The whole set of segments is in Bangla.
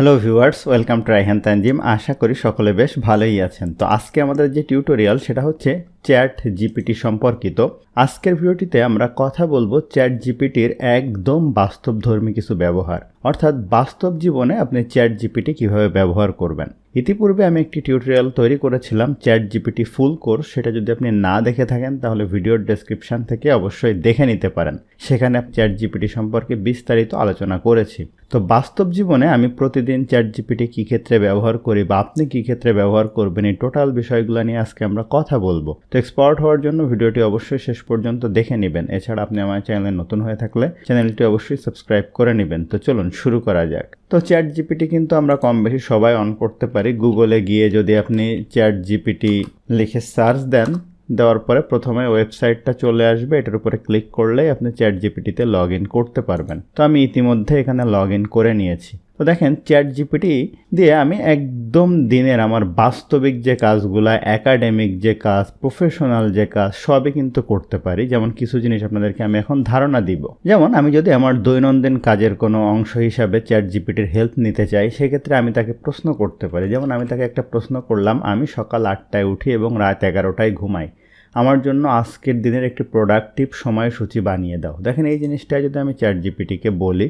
Hello viewers welcome to Raihan Tanzim আশা করি সকলে বেশ ভালোই আছেন। তো আজকে আমাদের যে টিউটোরিয়াল সেটা হচ্ছে চ্যাট জিপিটি সম্পর্কিত। আজকের ভিডিওটিতে আমরা কথা বলব চ্যাট জিপিটির একদম বাস্তবধর্মী কিছু ব্যবহার। অর্থাৎ বাস্তব জীবনে আপনি চ্যাট জিপিটি কীভাবে ব্যবহার করবেন। ইতিপূর্বে আমি একটি টিউটোরিয়াল তৈরি করেছিলাম চ্যাট জিপিটি ফুল কোর্স। সেটা যদি আপনি না দেখে থাকেন, তাহলে ভিডিওর ডেসক্রিপশন থেকে অবশ্যই দেখে নিতে পারেন। সেখানে চ্যাট জিপিটি সম্পর্কে বিস্তারিত আলোচনা করেছি। তো বাস্তব জীবনে আমি প্রতিদিন চ্যাট জিপিটি কী ক্ষেত্রে ব্যবহার করি বা আপনি কী ক্ষেত্রে ব্যবহার করবেন, এই টোটাল বিষয়গুলো নিয়ে আজকে আমরা কথা বলব। তো এক্সপার্ট হওয়ার জন্য ভিডিওটি অবশ্যই শেষ পর্যন্ত দেখে নেবেন। এছাড়া আপনি আমার চ্যানেলে নতুন হয়ে থাকলে চ্যানেলটি অবশ্যই সাবস্ক্রাইব করে নেবেন। তো চলুন শুরু করা যাক। তো চ্যাট জিপিটি কিন্তু আমরা কম বেশি সবাই অন করতে পারি। গুগলে গিয়ে যদি আপনি চ্যাট জিপিটি লিখে সার্চ দেন, দেওয়ার পরে প্রথমে ওয়েবসাইটটা চলে আসবে। এটার উপরে ক্লিক করলেই আপনি চ্যাট জিপিটিতে লগ ইন করতে পারবেন। তো আমি ইতিমধ্যে এখানে লগ ইন করে নিয়েছি। তো দেখেন চ্যাট জিপিটি দিয়ে আমি একদম দিনের আমার বাস্তবিক যে কাজগুলা একাডেমিক যে কাজ প্রফেশনাল যে কাজ, সবই কিন্তু করতে পারি। যেমন কিছু জিনিস আপনাদেরকে আমি এখন ধারণা দিব। যেমন আমি যদি আমার দৈনন্দিন কাজের কোনো অংশ হিসাবে চ্যাট জিপিটির হেল্প নিতে চাই, সেক্ষেত্রে আমি তাকে প্রশ্ন করতে পারি। যেমন আমি তাকে একটা প্রশ্ন করলাম, আমি সকাল আটটায় উঠি এবং রাত এগারোটায় ঘুমাই। আমার জন্য আজকের দিনের একটি প্রোডাক্টিভ সময়সূচি বানিয়ে দাও। দেখেন এই জিনিসটা যদি আমি চ্যাট জিপিটিকে বলি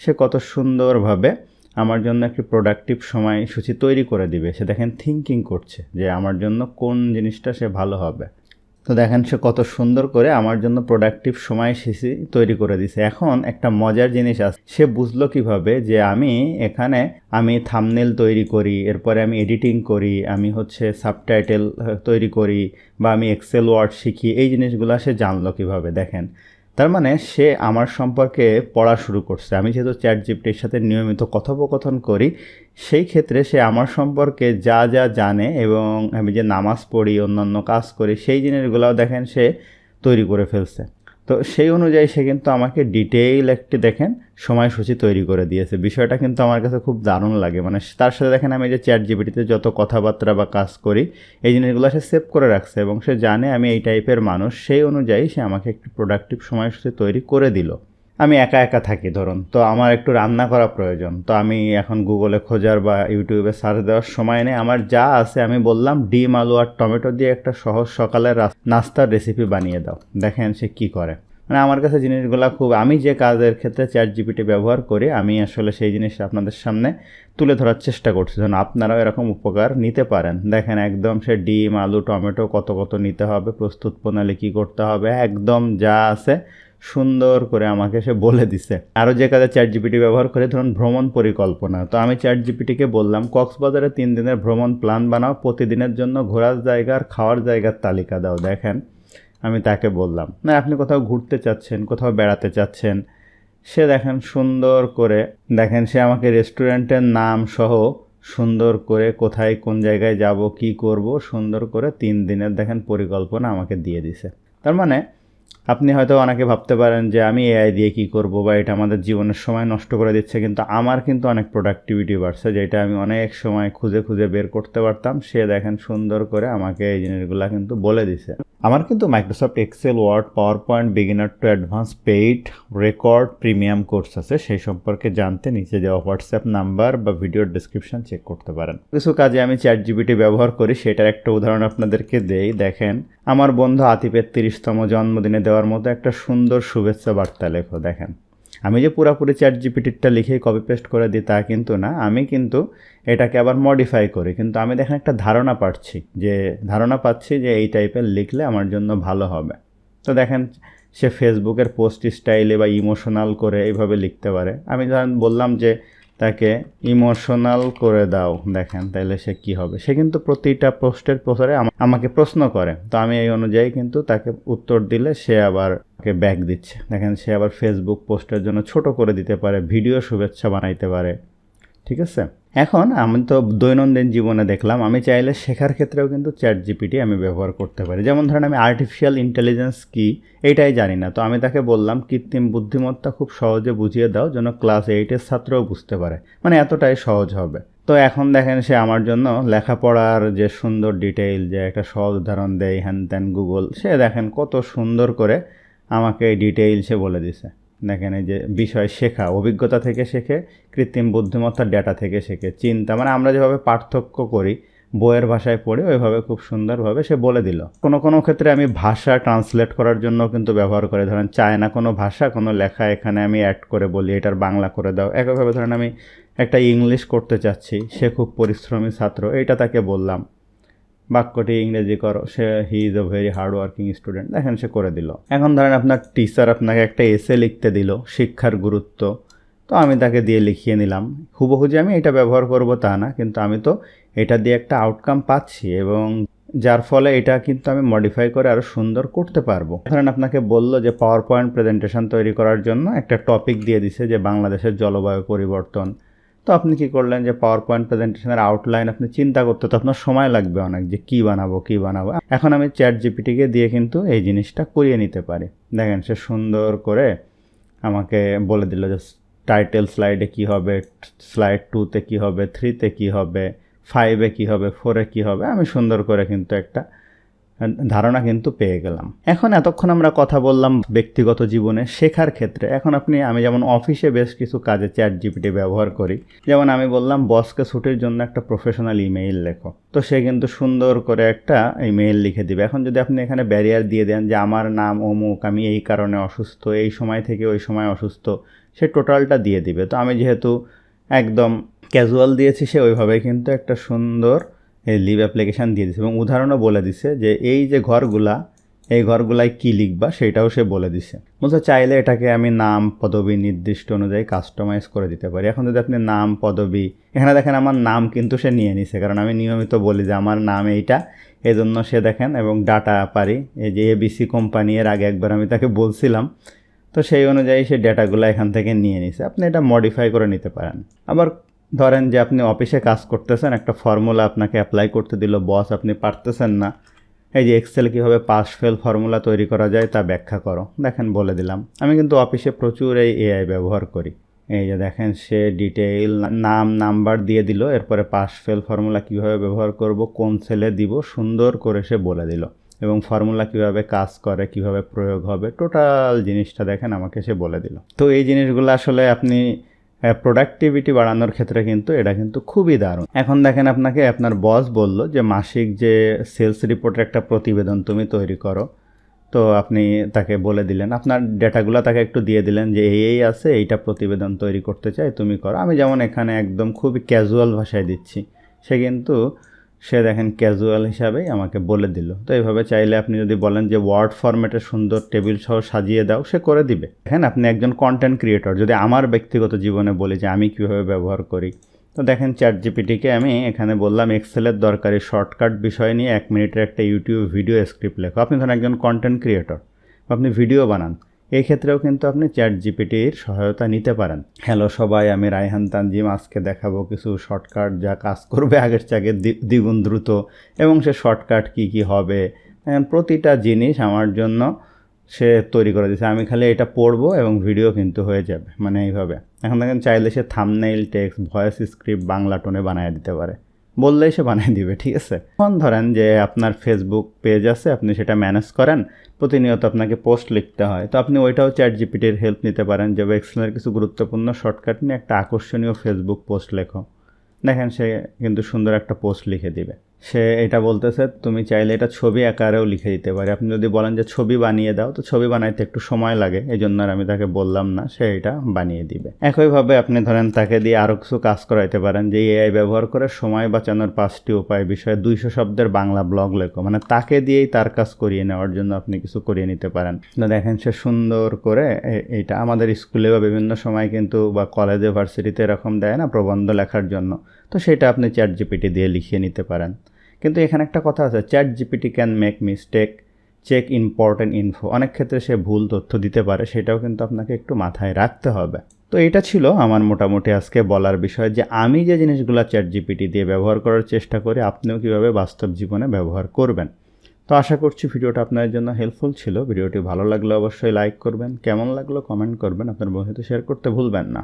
সে কত সুন্দরভাবে আমার জন্য একটি প্রোডাক্টিভ সময়সূচি তৈরি করে দিবে। সে দেখেন থিঙ্কিং করছে যে আমার জন্য কোন জিনিসটা সে ভালো হবে। তো দেখেন সে কত সুন্দর করে আমার জন্য প্রোডাক্টিভ সময়সূচি তৈরি করে দিছে। এখন একটা মজার জিনিস আছে। সে বুঝলো কীভাবে যে আমি এখানে আমি থামনেল তৈরি করি, এরপরে আমি এডিটিং করি, আমি হচ্ছে সাবটাইটেল তৈরি করি বা আমি এক্সেল ওয়ার্ড শিখি, এই জিনিসগুলো সে জানলো কীভাবে। দেখেন তার মানে সে আমার সম্পর্কে পড়া শুরু করছে। আমি যেহেতু চ্যাট জিপটির সাথে নিয়মিত কথোপকথন করি, সেই ক্ষেত্রে সে আমার সম্পর্কে যা যা জানে এবং আমি যে নামাজ পড়ি, অন্যান্য কাজ করি, সেই জিনিসগুলোও দেখেন সে তৈরি করে ফেলছে। তো সেই অনুযায়ী সে কিন্তু আমাকে ডিটেইল একটি দেখেন সময়সূচি তৈরি করে দিয়েছে। বিষয়টা কিন্তু আমার কাছে খুব দারুণ লাগে। মানে তার সাথে দেখেন আমি যে চ্যাট জিবিটিতে যত কথাবার্তা বা কাজ করি, এই জিনিসগুলো সে সেভ করে রাখছে এবং সে জানে আমি এই টাইপের মানুষ। সেই অনুযায়ী সে আমাকে একটি প্রোডাক্টিভ সময়সূচি তৈরি করে দিল। আমি একা একা থাকি, ধরুন। তো আমার একটু রান্না করা প্রয়োজন। তো আমি এখন গুগলে খোঁজার বা ইউটিউবে সার্চ দেওয়ার সময় নেই। আমার যা আছে আমি বললাম, ডিম, আলু আর টমেটো দিয়ে একটা সহজ সকালের নাস্তার রেসিপি বানিয়ে দাও। দেখেন সে কি করে। মানে আমার কাছে জিনিসগুলো খুব আমি যে কাজের ক্ষেত্রে চ্যাট জিপিটি ব্যবহার করি, আমি আসলে সেই জিনিসটা আপনাদের সামনে তুলে ধরার চেষ্টা করছি। যেন আপনারাও এরকম উপকার নিতে পারেন। দেখেন একদম সে ডিম, আলু, টমেটো কত কত নিতে হবে, প্রস্তুত প্রণালী কী করতে হবে, একদম যা আছে সুন্দর করে আমাকে সে বলে দিছে। আরও যে কাজে চ্যাট জিপিটি ব্যবহার করে ধরুন ভ্রমণ পরিকল্পনা। তো আমি চ্যাট জিপিটিকে বললাম, কক্সবাজারে তিন দিনের ভ্রমণ প্ল্যান বানাও, প্রতিদিনের জন্য ঘোরার জায়গার খাওয়ার জায়গার তালিকা দাও। দেখেন, আমি তাকে বললাম, না, আপনি কোথাও ঘুরতে চাচ্ছেন, কোথাও বেড়াতে চাচ্ছেন? সে দেখেন সুন্দর করে, দেখেন সে আমাকে রেস্টুরেন্টের নাম সহ সুন্দর করে কোথায়, কোন জায়গায় যাব, কি করব, সুন্দর করে তিন দিনের দেখেন পরিকল্পনা আমাকে দিয়ে দিছে। তার মানে আপনি হয়তো অনেকে ভাবতে পারেন যে আমি এআই দিয়ে কি করব বা এটা আমাদের জীবনের সময় নষ্ট করে দিচ্ছে, কিন্তু আমার কিন্তু অনেক প্রোডাক্টিভিটি বাড়ছে, যেটা আমি অনেক সময় খুঁজে খুঁজে বের করতে পারতাম। সে দেখেন সুন্দর করে আমাকে এই জিনিসগুলো কিন্তু বলে দিছে। আমার কিন্তু Microsoft Excel Word PowerPoint beginner to advance paid record premium course আছে। সেই সম্পর্কে জানতে নিচে দেওয়া হোয়াটসঅ্যাপ নাম্বার বা ভিডিওর ডিসক্রিপশন চেক করতে পারেন। কিছু কাজে আমি চ্যাট জিবিটি ব্যবহার করি, সেটার একটা উদাহরণ আপনাদেরকে দেই। দেখেন, আমার বন্ধু আতিপের তিরিশতম জন্মদিনে দেওয়ার মতো একটা সুন্দর শুভেচ্ছা বার্তা লেখো, দেখেন। আমি যে পুরাপুরি চ্যাট জিপিটিটা লিখে কপি পেস্ট করে দিই তা কিন্তু না, আমি কিন্তু এটাকে আবার মডিফাই করি। কিন্তু আমি দেখেন একটা ধারণা পাচ্ছি যে, ধারণা পাচ্ছি যে এই টাইপের লিখলে আমার জন্য ভালো হবে। তো দেখেন, সে ফেসবুকের পোস্ট স্টাইলে বা ইমোশনাল করে এইভাবে লিখতে পারে। আমি ধরেন বললাম যে তাকে ইমোশনাল করে দাও, দেখেন তাহলে সে কি হবে। সে কিন্তু প্রতিটা পোস্টের প্রসারে আমাকে প্রশ্ন করে। তো আমি এই অনুযায়ী কিন্তু তাকে উত্তর দিলে সে আবার তাকে ব্যাক দিচ্ছে। দেখেন সে আবার ফেসবুক পোস্টের জন্য ছোট করে দিতে পারে ভিডিও শুভেচ্ছা বানাইতে পারে। ঠিক আছে? এখন আমি তো দৈনন্দিন জীবনে দেখলাম, আমি চাইলে শেখার ক্ষেত্রেও কিন্তু চ্যাট জিপিটি আমি ব্যবহার করতে পারি। যেমন ধরেন আমি আর্টিফিশিয়াল ইন্টেলিজেন্স কি, এটাই জানি না। তো আমি তাকে বললাম, কৃত্রিম বুদ্ধিমত্তা খুব সহজে বুঝিয়ে দাও যেন ক্লাস এইটের ছাত্রও বুঝতে পারে। মানে এতটাই সহজ হবে। তো এখন দেখেন সে আমার জন্য লেখাপড়ার যে সুন্দর ডিটেইল যে একটা সহজ উদাহরণ দেয় হ্যান ত্যান গুগল সে দেখেন কত সুন্দর করে আমাকে ডিটেইল সে বলে দিছে। দেখেন এই যে বিষয় শেখা, অভিজ্ঞতা থেকে শেখে, কৃত্রিম বুদ্ধিমত্তার ডেটা থেকে শেখে, চিন্তা মানে আমরা যেভাবে পার্থক্য করি, বইয়ের ভাষায় পড়ে ওইভাবে খুব সুন্দরভাবে সে বলে দিল। কোনো কোনো ক্ষেত্রে আমি ভাষা ট্রান্সলেট করার জন্য কিন্তু ব্যবহার করে। ধরেন চায় না কোনো ভাষা, কোনো লেখা এখানে আমি অ্যাড করে বলি, এটার বাংলা করে দাও। একইভাবে ধরেন আমি একটা ইংলিশ করতে চাচ্ছি, সে খুব পরিশ্রমী ছাত্র এটা তাকে বললাম। বাক্যটি ইংরেজি করো, সে he is a very hard working student দেখেন সে করে দিল। এখন ধরেন আপনার টিচার আপনাকে একটা এসে লিখতে দিল, শিক্ষার গুরুত্ব। তো আমি তাকে দিয়ে লিখিয়ে নিলাম। হুবহু যে আমি এটা ব্যবহার করব তা না, কিন্তু আমি তো এটা দিয়ে একটা আউটকাম পাচ্ছি এবং যার ফলে এটা কিন্তু আমি মডিফাই করে আরও সুন্দর করতে পারব। ধরেন আপনাকে বলল যে পাওয়ার পয়েন্ট প্রেজেন্টেশন তৈরি করার জন্য একটা টপিক দিয়ে দিছে যে বাংলাদেশের জলবায়ু পরিবর্তন। তো আপনি কি করলেন যে পাওয়ার পয়েন্ট প্রেজেন্টেশনের আউটলাইন আপনি চিন্তা করতে, তো আপনার সময় লাগবে অনেক যে কী বানাবো কী বানাবো। এখন আমি চ্যাট জিপিটিকে দিয়ে কিন্তু এই জিনিসটা করিয়ে নিতে পারি। দেখেন সে সুন্দর করে আমাকে বলে দিল যে টাইটেল স্লাইডে কী হবে স্লাইড টুতে কী হবে থ্রিতে কী হবে ফাইভে কী হবে ফোরে কী হবে। আমি সুন্দর করে কিন্তু একটা ধারণা কিন্তু পেয়ে গেলাম। এখন এতক্ষণ আমরা কথা বললাম ব্যক্তিগত জীবনে শেখার ক্ষেত্রে। এখন আপনি, আমি যেমন অফিসে বেশ কিছু কাজে চ্যাট জিপিটি ব্যবহার করি, যেমন আমি বললাম, বসকে ছুটির জন্য একটা প্রফেশনাল ইমেইল লেখো। তো সে কিন্তু সুন্দর করে একটা ইমেইল লিখে দিবে। এখন যদি আপনি এখানে ব্যারিয়ার দিয়ে দেন যে আমার নাম অমুক, আমি এই কারণে অসুস্থ, এই সময় থেকে ওই সময় অসুস্থ, সে টোটালটা দিয়ে দিবে। তো আমি যেহেতু একদম ক্যাজুয়াল দিয়েছি, সে ওইভাবে কিন্তু একটা সুন্দর লিভ অ্যাপ্লিকেশান দিয়ে দিছে এবং উদাহরণও বলে দিছে যে এই যে ঘরগুলা, এই ঘরগুলায় কী লিখবা সেটাও সে বলে দিছে। বলতে চাইলে এটাকে আমি নাম, পদবি, নির্দিষ্ট অনুযায়ী কাস্টমাইজ করে দিতে পারি। এখন যদি আপনি নাম, পদবি, এখানে দেখেন আমার নাম কিন্তু সে নিয়ে নিছে, কারণ আমি নিয়মিত বলি যে আমার নাম এইটা এই জন্য সে দেখেন এবং ডাটা পারি, এই যে এবিসি কোম্পানি এর আগে একবার আমি তাকে বলছিলাম, তো সেই অনুযায়ী সে ডেটাগুলো এখান থেকে নিয়ে নিছে। আপনি এটা মডিফাই করে নিতে পারেন। আবার ধরেন যে আপনি অফিসে কাজ করতেছেন, একটা ফর্মুলা আপনাকে অ্যাপ্লাই করতে দিল, বস, আপনি পারতেছেন না। এই যে এক্সেল কীভাবে পাস ফেল ফর্মুলা তৈরি করা যায় তা ব্যাখ্যা করো। দেখেন, বলে দিলাম। আমি কিন্তু অফিসে প্রচুর এই এআই ব্যবহার করি। এই যে দেখেন, সে ডিটেইল নাম নাম্বার দিয়ে দিল, এরপরে পাস ফেল ফর্মুলা কীভাবে ব্যবহার করব, কোন সেলে দিব, সুন্দর করে সে বলে দিল। এবং ফর্মুলা কীভাবে কাজ করে, কীভাবে প্রয়োগ হবে টোটাল জিনিসটা দেখেন, আমাকে সে বলে দিল। তো এই জিনিসগুলো আসলে আপনি প্রোডাক্টিভিটি বাড়ানোর ক্ষেত্রে কিন্তু এটা কিন্তু খুবই দারুণ। এখন দেখেন আপনাকে আপনার বস বলল যে মাসিক যে সেলস রিপোর্টের একটা প্রতিবেদন তুমি তৈরি করো। তো আপনি তাকে বলে দিলেন, আপনার ডেটাগুলো তাকে একটু দিয়ে দিলেন যে এই এই আছে, এইটা প্রতিবেদন তৈরি করতে চাই, তুমি করো। আমি যেমন এখানে একদম খুবই ক্যাজুয়াল ভাষায় দিচ্ছি, সে কিন্তু সে দেখেন ক্যাজুয়াল হিসাবেই আমাকে বলে দিল। তো এইভাবে চাইলে আপনি যদি বলেন যে ওয়ার্ড ফরম্যাটে সুন্দর টেবিল সহ সাজিয়ে দাও, সে করে দিবে। দেখেন আপনি একজন কন্টেন্ট ক্রিয়েটর যদি আমার ব্যক্তিগত জীবনে বলি যে আমি কীভাবে ব্যবহার করি, তো দেখেন চ্যাট জিপিটিকে আমি এখানে বললাম এক্সেলের দরকারি শর্টকাট বিষয় নিয়ে এক মিনিটের একটা ইউটিউব ভিডিও স্ক্রিপ্ট লেখো। আপনি ধরেন একজন কন্টেন্ট ক্রিয়েটর আপনি ভিডিও বানান। এই ক্ষেত্রেও কিন্তু আপনি চ্যাট জিপিটির সহায়তা নিতে পারেন। হ্যালো সবাই, আমি রায়হান তানজিম। আজকে দেখাবো কিছু শর্টকাট যা কাজ করবে আগের চাকে দ্বিগুণ দ্রুত এবং সে শর্টকাট কি কি হবে। প্রতিটা জিনিস আমার জন্য সে তৈরি করে দিয়েছে। আমি খালি এটা পড়ব এবং ভিডিও কিন্তু হয়ে যাবে। মানে এইভাবে। এখন দেখেন, চাইলে সে thumbnail text voice script Bangla টোনে বানিয়ে দিতে পারে। বললেই সে বানিয়ে দিবে, ঠিক আছে? এখন ধরেন যে আপনার ফেসবুক পেজ আছে, আপনি সেটা ম্যানেজ করেন, প্রতিনিয়ত আপনাকে পোস্ট লিখতে হয়। তো আপনি ওইটাও চ্যাট জিপিটির হেল্প নিতে পারেন যে এক্সেলের কিছু গুরুত্বপূর্ণ শর্টকাট নিয়ে একটা আকর্ষণীয় ফেসবুক পোস্ট লেখো। দেখেন সে কিন্তু সুন্দর একটা পোস্ট লিখে দিবে। সে এটা বলতেছে, তুমি চাইলে এটা ছবি আকারেও লিখে দিতে পারে। আপনি যদি বলেন যে, ছবি বানিয়ে দাও, তো ছবি বানাইতে একটু সময় লাগে। এই জন্য আর আমি তাকে বললাম না, সে এটা বানিয়ে দিবে। একইভাবে আপনি ধরেন তাকে দিয়ে আরও কিছু কাজ করাইতে পারেন, যে এআই ব্যবহার করে সময় বাঁচানোর পাঁচটি উপায় বিষয়ে দুইশো শব্দের বাংলা ব্লগ লেখো। মানে তাকে দিয়েই তার কাজ করিয়ে নেওয়ার জন্য আপনি কিছু করিয়ে নিতে পারেন। দেখেন সে সুন্দর করে এইটা আমাদের স্কুলে বা বিভিন্ন সময় কিন্তু বা কলেজে, ভার্সিটিতে এরকম দেয় না প্রবন্ধ লেখার জন্য। তো সেটা আপনি চ্যাট জিপিটি দিয়ে লিখিয়ে নিতে পারেন। কিন্তু এখানে একটা কথা আছে chat GPT can make mistake check important info অনেক ক্ষেত্রে সে ভুল তথ্য দিতে পারে, সেটাও কিন্তু আপনাকে একটু মাথায় রাখতে হবে। তো এটা ছিল আমার মোটামুটি আজকে বলার বিষয় যে আমি যে জিনিসগুলো চ্যাট জিপিটি দিয়ে ব্যবহার করার চেষ্টা করি, আপনিও কীভাবে বাস্তব জীবনে ব্যবহার করবেন। তো আশা করছি ভিডিওটা আপনাদের জন্য হেল্পফুল ছিল। ভিডিওটি ভালো লাগলে অবশ্যই লাইক করবেন। কেমন লাগল কমেন্ট করবেন। আপনার বন্ধুতে শেয়ার করতে ভুলবেন না।